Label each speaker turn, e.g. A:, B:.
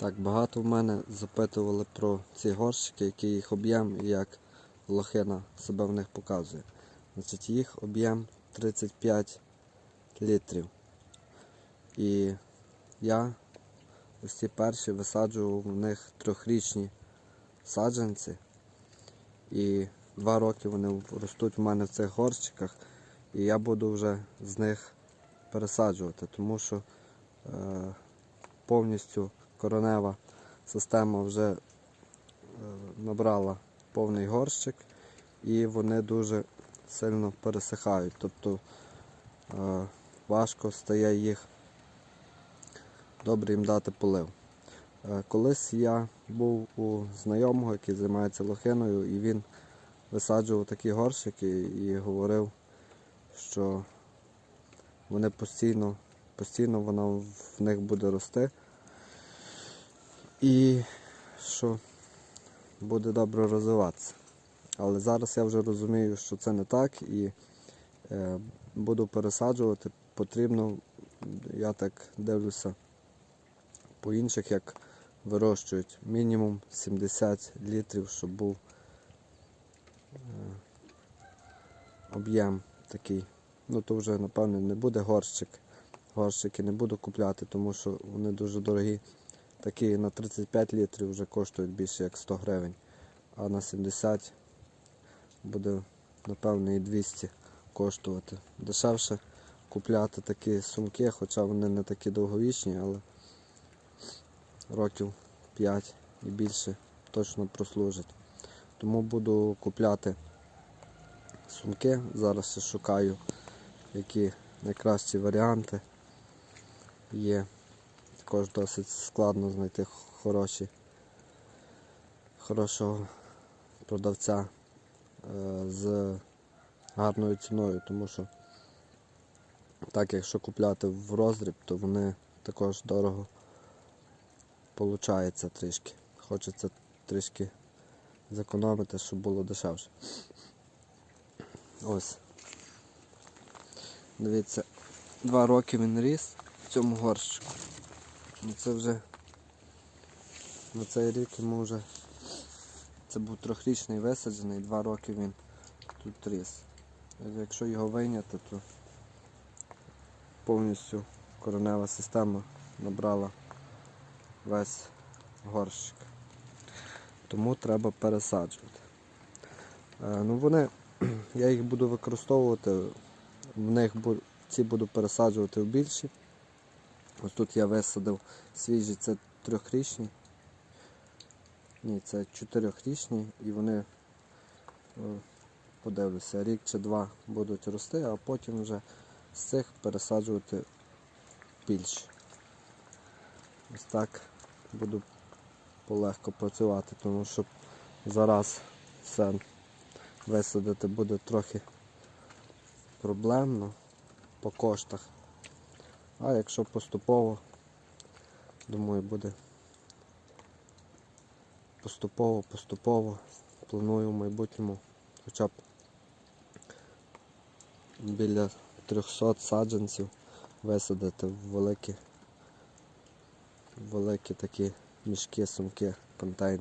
A: Так, багато в мене запитували про ці горщики, який їх об'єм і як лохина себе в них показує. Значить, їх об'єм 35 літрів. І я ось ці перші висаджував в них трьохрічні саджанці. І два роки вони ростуть в мене в цих горщиках. І я буду вже з них пересаджувати, тому що е, повністю коронева система вже е, набрала повний горщик і вони дуже сильно пересихають. Тобто е, важко стає їх добре їм дати полив. Е, Колись я був у знайомого, який займається лохиною, і він висаджував такі горщики і говорив, що вони постійно, постійно вона в них буде рости. І що буде добре розвиватися. Але зараз я вже розумію, що це не так і е, буду пересаджувати. Потрібно, я так дивлюся по інших, як вирощують мінімум 70 літрів, щоб був е, об'єм такий. Ну то вже напевне не буде горщик. Горщики не буду купляти, тому що вони дуже дорогі. Такі на 35 літрів вже коштують більше як 100 гривень, а на 70 буде напевно і 200 коштувати. Дешевше купляти такі сумки, хоча вони не такі довговічні, але років 5 і більше точно прослужать. Тому буду купляти сумки. Зараз ще шукаю, які найкращі варіанти є. Також досить складно знайти хороші, хорошого продавця е, з гарною ціною, тому що так, якщо купляти в роздріб, то вони також дорого получається трішки. Хочеться трішки зекономити, щоб було дешевше. Ось. Дивіться, два роки він ріс в цьому горщику. Ну це вже на цей рік йому вже це був трьохрічний висаджений, два роки він тут ріс. Якщо його вийняти, то повністю коренева система набрала весь горщик. Тому треба пересаджувати. Е, ну вони, я їх буду використовувати, в них ці буду пересаджувати в більші. Ось тут я висадив свіжі, це трьохрічні. Ні, це чотирьохрічні і вони, е, подивлюся, рік чи два будуть рости, а потім вже з цих пересаджувати більше. Ось так буду полегко працювати, тому що зараз все висадити буде трохи проблемно по коштах. А якщо поступово, думаю, буде поступово, поступово планую в майбутньому хоча б біля 300 саджанців висадити в великі, великі такі мішки, сумки, контейнери.